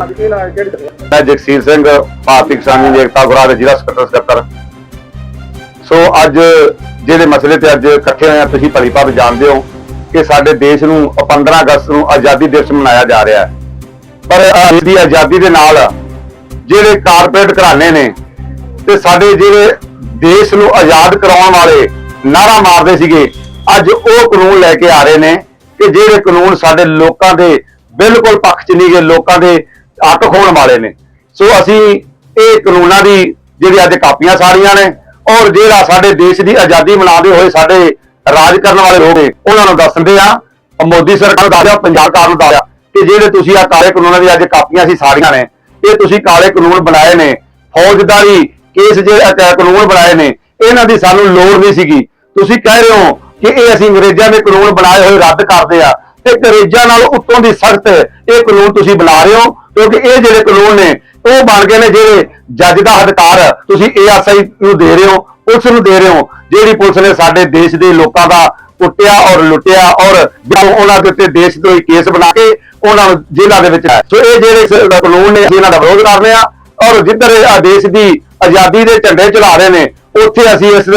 ਮੈਂ ਜਗਸੀਰ ਸਿੰਘ, ਭਾਰਤੀ ਕਿਸਾਨ ਯੂਨੀਅਨ ਏਕਤਾ ਗੁਰਾ ਦੇ ਜ਼ਿਲ੍ਹਾ ਸਕੱਤਰ ਸਕੱਤਰ। ਸੋ ਅੱਜ ਜਿਹੜੇ ਮਸਲੇ ਤੇ ਅੱਜ ਇਕੱਠੇ ਹੋਏ ਆ, ਤੁਸੀਂ ਭਲੀ ਭਾਵੇਂ ਜਾਣਦੇ ਹੋ ਕਿ ਸਾਡੇ ਦੇਸ਼ ਨੂੰ 15 ਅਗਸਤ ਨੂੰ ਆਜ਼ਾਦੀ ਦਿਵਸ ਮਨਾਇਆ ਜਾ ਰਿਹਾ ਹੈ। ਪਰ ਇਸ ਦੀ ਆਜ਼ਾਦੀ ਦੇ ਨਾਲ ਜਿਹੜੇ ਕਾਰਪੋਰੇਟ ਘਰਾਣੇ ਨੇ ਤੇ ਸਾਡੇ ਜਿਹੜੇ ਦੇਸ਼ ਨੂੰ ਆਜ਼ਾਦ ਕਰਾਉਣ ਵਾਲੇ ਨਾਰਾ ਮਾਰਦੇ ਸੀਗੇ, ਅੱਜ ਉਹ ਕਾਨੂੰਨ ਲੈ ਕੇ ਆ ਰਹੇ ਨੇ ਕਿ ਜਿਹੜੇ ਕਾਨੂੰਨ ਸਾਡੇ ਲੋਕਾਂ ਦੇ ਬਿਲਕੁਲ ਪੱਖ 'ਚ ਨਹੀਂ ਗਏ, ਲੋਕਾਂ ਦੇ ਅੱਕ ਖੋਣ ਵਾਲੇ ਨੇ। ਸੋ ਅਸੀਂ ਇਹ ਕਾਨੂੰਨਾਂ ਦੀ ਜਿਹੜੀ ਅੱਜ ਕਾਪੀਆਂ ਸਾੜੀਆਂ ਨੇ ਔਰ ਜਿਹੜਾ ਸਾਡੇ ਦੇਸ਼ ਦੀ ਆਜ਼ਾਦੀ ਮਨਾਉਂਦੇ ਹੋਏ ਸਾਡੇ ਰਾਜ ਕਰਨ ਵਾਲੇ ਲੋਕ ਉਹਨਾਂ ਨੂੰ ਦੱਸਦੇ ਆ ਮੋਦੀ ਸਰਕਾਰ ਨੂੰ ਦੱਸਿਆ ਪੰਜਾਬ ਸਰਕਾਰ ਨੂੰ ਦੱਸਿਆ ਕਿ ਜਿਹੜੇ ਤੁਸੀਂ ਆ ਕਾਲੇ ਕਾਨੂੰਨਾਂ ਦੀ ਅੱਜ ਕਾਪੀਆਂ ਸੀ ਸਾਰੀਆਂ ਨੇ, ਇਹ ਤੁਸੀਂ ਕਾਲੇ ਕਾਨੂੰਨ ਬਣਾਏ ਨੇ। ਫੌਜਦਾਰੀ ਕੇਸ ਜਿਹੜੇ ਕਾਨੂੰਨ ਬਣਾਏ ਨੇ, ਇਹਨਾਂ ਦੀ ਸਾਨੂੰ ਲੋੜ ਨਹੀਂ ਸੀਗੀ। ਤੁਸੀਂ ਕਹਿ ਰਹੇ ਹੋ ਕਿ ਇਹ ਅਸੀਂ ਅੰਗਰੇਜ਼ਾਂ ਦੇ ਕਾਨੂੰਨ ਬਣਾਏ ਹੋਏ ਰੱਦ ਕਰਦੇ ਆ ਤੇ ਅੰਗਰੇਜ਼ਾਂ ਨਾਲ ਉੱਤੋਂ ਦੀ ਸਖਤ ਇਹ ਕਾਨੂੰਨ ਤੁਸੀਂ ਬਣਾ ਰਹੇ ਹੋ। ਕਿਉਂਕਿ ਇਹ ਜਿਹੜੇ ਕਾਨੂੰਨ ਨੇ, ਉਹ ਬਣ ਗਏ ਨੇ ਜਿਹੜੇ ਜੱਜ ਦਾ ਅਧਿਕਾਰ ਤੁਸੀਂ ਏਐਸਆਈ ਨੂੰ ਦੇ ਰਹੇ ਹੋ, ਪੁਲਿਸ ਨੂੰ ਦੇ ਰਹੇ ਹੋ, ਜਿਹੜੀ ਪੁਲਿਸ ਨੇ ਸਾਡੇ ਦੇਸ਼ ਦੇ ਲੋਕਾਂ ਦਾ ਕੁੱਟਿਆ ਔਰ ਲੁੱਟਿਆ ਔਰ ਉਹਨਾਂ ਦੇ ਉੱਤੇ ਦੇਸ਼ ਦਰੋਹੀ ਕੇਸ ਬਣਾ ਕੇ ਉਹਨਾਂ ਨੂੰ ਜੇਲ੍ਹਾਂ ਦੇ ਵਿੱਚ ਸੋ ਇਹ ਜਿਹੜੇ ਕਾਨੂੰਨ ਨੇ, ਇਹਨਾਂ ਦਾ ਵਿਰੋਧ ਕਰਦੇ ਆ ਔਰ ਜਿੱਧਰ ਦੇਸ਼ ਦੀ ਆਜ਼ਾਦੀ ਦੇ ਝੰਡੇ ਚਲਾ ਰਹੇ ਨੇ, ਉੱਥੇ ਅਸੀਂ ਇਸ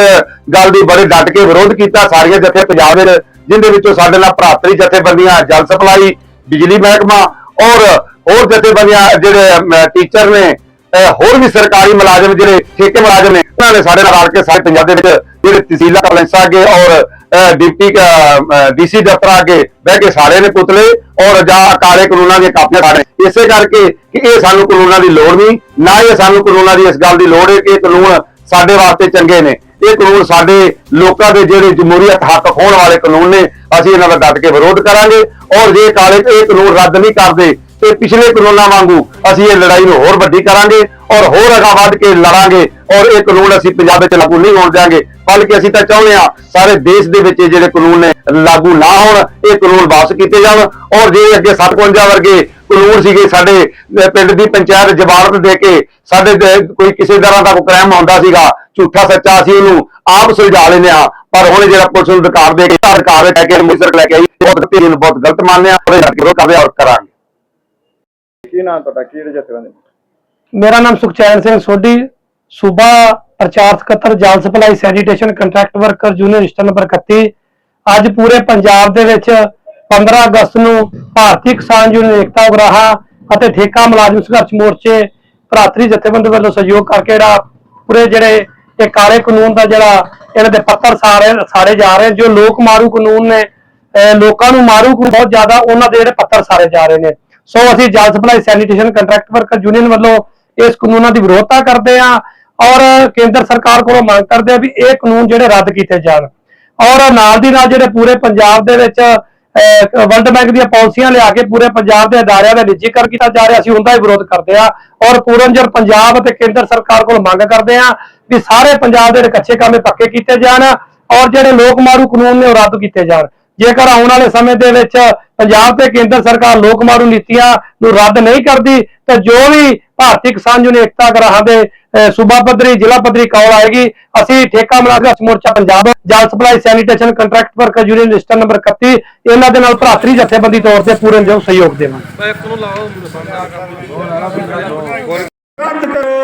ਗੱਲ ਦੀ ਬੜੇ ਡਟ ਕੇ ਵਿਰੋਧ ਕੀਤਾ। ਸਾਰੀਆਂ ਜਥੇ ਪੰਜਾਬ ਦੇ ਜਿੰਦੇ ਵਿੱਚੋਂ ਸਾਡੇ ਨਾਲ ਭਰਾਤਰੀ ਜਥੇਬੰਦੀਆਂ, ਜਲ ਸਪਲਾਈ, ਬਿਜਲੀ ਮਹਿਕਮਾ ਔਰ ਹੋਰ ਜਥੇਬੰਦੀਆਂ ਜਿਹੜੇ ਟੀਚਰ ਨੇ ਹੋਰ ਵੀ ਸਰਕਾਰੀ ਮੁਲਾਜ਼ਮ ਜਿਹੜੇ ਠੇਕੇ ਮੁਲਾਜ਼ਮ ਨੇ, ਉਹਨਾਂ ਨੇ ਸਾਡੇ ਨਾਲ ਰਲ ਕੇ ਸਾਰੇ ਪੰਜਾਬ ਦੇ ਵਿੱਚ ਜਿਹੜੇ ਤਹਿਸੀਲਾਂ ਕਲੈਂਸਾ ਅੱਗੇ ਔਰ ਡਿਪਟੀ ਡੀਸੀ ਦਫ਼ਤਰ ਅੱਗੇ ਬਹਿ ਕੇ ਸਾਰੇ ਨੇ ਪੁਤਲੇ ਔਰ ਜਾਂ ਕਾਲੇ ਕਾਨੂੰਨਾਂ ਦੀਆਂ ਕਾਪੀਆਂ ਸਾਰੇ ਇਸੇ ਕਰਕੇ ਕਿ ਇਹ ਸਾਨੂੰ ਕਾਨੂੰਨਾਂ ਦੀ ਲੋੜ ਨਹੀਂ, ਨਾ ਇਹ ਸਾਨੂੰ ਕਾਨੂੰਨਾਂ ਦੀ ਇਸ ਗੱਲ ਦੀ ਲੋੜ ਹੈ ਕਿ ਇਹ ਕਾਨੂੰਨ ਸਾਡੇ ਵਾਸਤੇ ਚੰਗੇ ਨੇ। ਇਹ ਕਾਨੂੰਨ ਸਾਡੇ ਲੋਕਾਂ ਦੇ ਜਿਹੜੇ ਜਮਹੂਰੀਅਤ ਹੱਕ ਖੋਣ ਵਾਲੇ ਕਾਨੂੰਨ ਨੇ, ਅਸੀਂ ਇਹਨਾਂ ਦਾ ਡਟ ਕੇ ਵਿਰੋਧ ਕਰਾਂਗੇ ਔਰ ਜੇ ਕਾਲੇ, ਇਹ ਕਾਨੂੰਨ ਰੱਦ ਨਹੀਂ ਕਰਦੇ ਤੇ ਪਿਛਲੇ ਕਾਨੂੰਨਾਂ ਵਾਂਗੂ ਅਸੀਂ ਇਹ ਲੜਾਈ ਨੂੰ ਹੋਰ ਵੱਡੀ ਕਰਾਂਗੇ ਔਰ ਹੋਰ ਅਗਾ ਵੱਧ ਕੇ ਲੜਾਂਗੇ ਔਰ ਇਹ ਕਾਨੂੰਨ ਅਸੀਂ ਪੰਜਾਬ ਵਿੱਚ ਲਾਗੂ ਨਹੀਂ ਹੋਣ ਦਿਆਂਗੇ। ਬਲਕਿ ਅਸੀਂ ਤਾਂ ਚਾਹੁੰਦੇ ਹਾਂ ਸਾਰੇ ਦੇਸ਼ ਦੇ ਵਿੱਚ ਇਹ ਜਿਹੜੇ ਕਾਨੂੰਨ ਨੇ ਲਾਗੂ ਨਾ ਹੋਣ, ਇਹ ਕਾਨੂੰਨ ਵਾਪਸ ਕੀਤੇ ਜਾਣ ਔਰ ਜੇ ਅੱਗੇ 57 ਵਰਗੇ ਕਾਨੂੰਨ ਸੀਗੇ ਸਾਡੇ ਪਿੰਡ ਦੀ ਪੰਚਾਇਤ ਜ਼ਮਾਨਤ ਦੇ ਕੇ ਸਾਡੇ ਕੋਈ ਕਿਸੇ ਤਰ੍ਹਾਂ ਦਾ ਕੋਈ ਕ੍ਰਾਈਮ ਹੁੰਦਾ ਸੀਗਾ, ਝੂਠਾ ਸੱਚਾ ਅਸੀਂ ਉਹਨੂੰ ਆਪ ਸੁਲਝਾ ਲੈਂਦੇ ਹਾਂ। ਪਰ ਹੁਣ ਜਿਹੜਾ ਪੁਲਿਸ ਨੂੰ ਅਧਿਕਾਰ ਦੇ ਕੇ, ਅਧਿਕਾਰ ਲੈ ਕੇ ਮੁਸਰ ਲੈ ਕੇ ਆਈ ਬਹੁਤ ਗਲਤੀ ਨੂੰ ਬਹੁਤ ਗਲਤ ਮੰਨਿਆ ਔਰ ਇਹ ਵਿਰੋਧ ਕਰਦੇ ਹਾਂ ਔਰ ਕਰਾਂਗੇ। ਕੀ ਨਾਮ ਤੁਹਾਡਾ? ਕੀ ਜਥੇਬੰਦੀ ਮੇਰਾ ਨਾਮ ਸੁਖਚੈਨ ਸਿੰਘ ਸੋਢੀ, ਸੂਬਾ ਪ੍ਰਚਾਰ ਸਕੱਤਰ, ਜਲ supply, sanitation, contract worker union register number 31 ਅੱਜ ਪੂਰੇ ਪੰਜਾਬ ਦੇ ਵਿੱਚ 15 ਅਗਸਤ ਨੂੰ ਭਾਰਤੀ ਕਿਸਾਨ ਯੂਨੀਅਨ ਏਕਤਾ ਉਗਰਾਹਾ ਅਤੇ ਠੇਕਾ ਮੁਲਾਜ਼ਮ ਸੰਘਰਸ਼ ਮੋਰਚੇ ਭਰਾਤਰੀ ਜਥੇਬੰਦੀ ਵੱਲੋਂ ਸਹਿਯੋਗ ਕਰਕੇ ਜਿਹੜਾ ਪੂਰੇ ਜਿਹੜੇ ਇਹ ਕਾਲੇ ਕਾਨੂੰਨ ਦਾ ਜਿਹੜਾ ਇਹਨਾਂ ਦੇ ਪੱਤਰ ਸਾਰੇ ਸਾਰੇ ਜਾ ਰਹੇ ਜੋ ਲੋਕ ਮਾਰੂ ਕਾਨੂੰਨ ਨੇ ਲੋਕਾਂ ਨੂੰ ਮਾਰੂ ਬਹੁਤ ਜ਼ਿਆਦਾ ਉਹਨਾਂ ਦੇ ਜਿਹੜੇ ਪੱਤਰ ਸਾਰੇ ਜਾ ਰਹੇ ਨੇ। ਸੋ ਅਸੀਂ ਜਲ supply sanitation contract worker union ਵੱਲੋਂ ਇਸ ਕਾਨੂੰਨਾਂ ਦੀ ਵਿਰੋਧਤਾ ਕਰਦੇ ਆ ਔਰ ਕੇਂਦਰ ਸਰਕਾਰ ਕੋਲੋਂ ਮੰਗ ਕਰਦੇ ਆ ਵੀ ਇਹ ਕਾਨੂੰਨ ਜਿਹੜੇ ਰੱਦ ਕੀਤੇ ਜਾਣ। ਔਰ ਨਾਲ ਦੀ ਨਾਲ ਜਿਹੜੇ ਪੂਰੇ ਪੰਜਾਬ ਦੇ ਵਿੱਚ ਵਰਲਡ ਬੈਂਕ ਦੀਆਂ ਪਾਲਿਸੀਆਂ ਲਿਆ ਕੇ ਪੂਰੇ ਪੰਜਾਬ ਦੇ ਅਦਾਰਿਆਂ ਦਾ ਨਿੱਜੀਕਰਨ ਕੀਤਾ ਜਾ ਰਿਹਾ, ਅਸੀਂ ਉਹਦਾ ਹੀ ਵਿਰੋਧ ਕਰਦੇ ਆ ਔਰ ਪੂਰਨਜਰ ਪੰਜਾਬ ਅਤੇ ਕੇਂਦਰ ਸਰਕਾਰ ਕੋਲ ਮੰਗ ਕਰਦੇ ਆ ਵੀ ਸਾਰੇ ਪੰਜਾਬ ਦੇ ਜਿਹੜੇ ਕੱਚੇ ਕਾਮੇ ਪੱਕੇ ਕੀਤੇ ਜਾਣ ਔਰ ਜਿਹੜੇ ਲੋਕ ਮਾਰੂ ਕਾਨੂੰਨ ਨੇ ਉਹ ਰੱਦ ਕੀਤੇ ਜਾਣ। ਜੇਕਰ ਆਉਣ ਵਾਲੇ ਸਮੇਂ ਦੇ ਵਿੱਚ ਪੰਜਾਬ ਤੇ ਕੇਂਦਰ ਸਰਕਾਰ ਲੋਕ ਮਾਰੂ ਨੀਤੀਆਂ ਨੂੰ ਰੱਦ ਨਹੀਂ ਕਰਦੀ ਤਾਂ ਜੋ ਵੀ ਭਾਰਤੀ ਕਿਸਾਨ ਯੂਨੀਅਨ ਏਕਤਾ ਗਰਾਹਾਂ ਦੇ ਸੂਬਾ ਪੱਧਰੀ ਜ਼ਿਲ੍ਹਾ ਪੱਧਰੀ ਕਾਲ ਆਏਗੀ ਅਸੀਂ ਠੇਕਾ ਮੁਲਾਜ਼ਮ ਮੋਰਚਾ ਪੰਜਾਬ ਜਲ supply sanitation contract worker union register number 31 ਇਹਨਾਂ ਦੇ ਨਾਲ ਭਰਾਤਰੀ ਜਥੇਬੰਦੀ ਤੌਰ ਤੇ ਪੂਰਨ ਜੋ ਸਹਿਯੋਗ ਦੇਵਾਂਗੇ। ਰੱਦ ਕਰੋ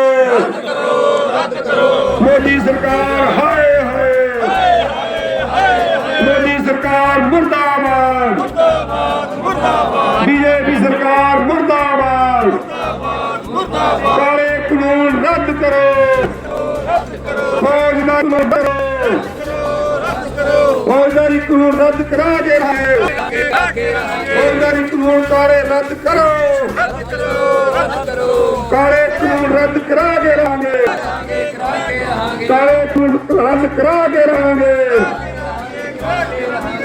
ਰੱਦ ਕਰੋ ਮੋਦੀ ਸਰਕਾਰ ਫੌਜਦਾਰ ਨੂੰ। ਕਰੋ ਫੌਜਦਾਰੀ ਕਾਨੂੰਨ ਰੱਦ ਕਰਾ ਕੇ ਰਹੇ ਫੌਜਦਾਰੀ ਕਾਨੂੰਨ ਸਾਰੇ ਰੱਦ ਕਰੋ। ਕਾਲੇ ਕਾਨੂੰਨ ਰੱਦ ਕਰਾ ਕੇ ਰਹਾਂਗੇ ਕਾਲੇ ਕਾਨੂੰਨ ਰੱਦ ਕਰਾ ਕੇ ਰਹਾਂਗੇ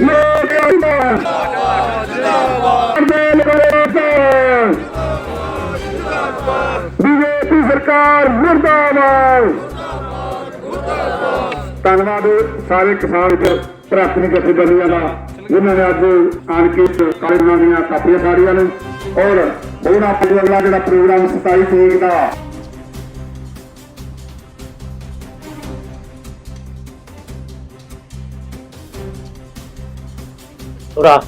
ਲੋਕ ਜਿੰਦਾਬਾਦ ਜਿੰਦਾਬਾਦ ਬੀਜੇਪੀ ਸਰਕਾਰ ਮੁਰਦਾਬਾਦ। ਧੰਨਵਾਦ ਸਾਰੇ ਕਿਸਾਨ ਵੀਰ ਪ੍ਰਾਪਤੀ ਜਥੇਬੰਦੀਆਂ ਦਾ ਜਿਨ੍ਹਾਂ ਨੇ ਅੱਜ ਆਣ ਕੇ ਕਾਲਜਾਂ ਦੀਆਂ ਕਾਪੀਆਂ ਸਾੜੀਆਂ ਨੇ। ਔਰ ਹੁਣ ਆਪਾਂ ਅਗਲਾ ਜਿਹੜਾ ਪ੍ਰੋਗਰਾਮ 27 ਤਰੀਕ ਦਾ। ਤੁਰਾ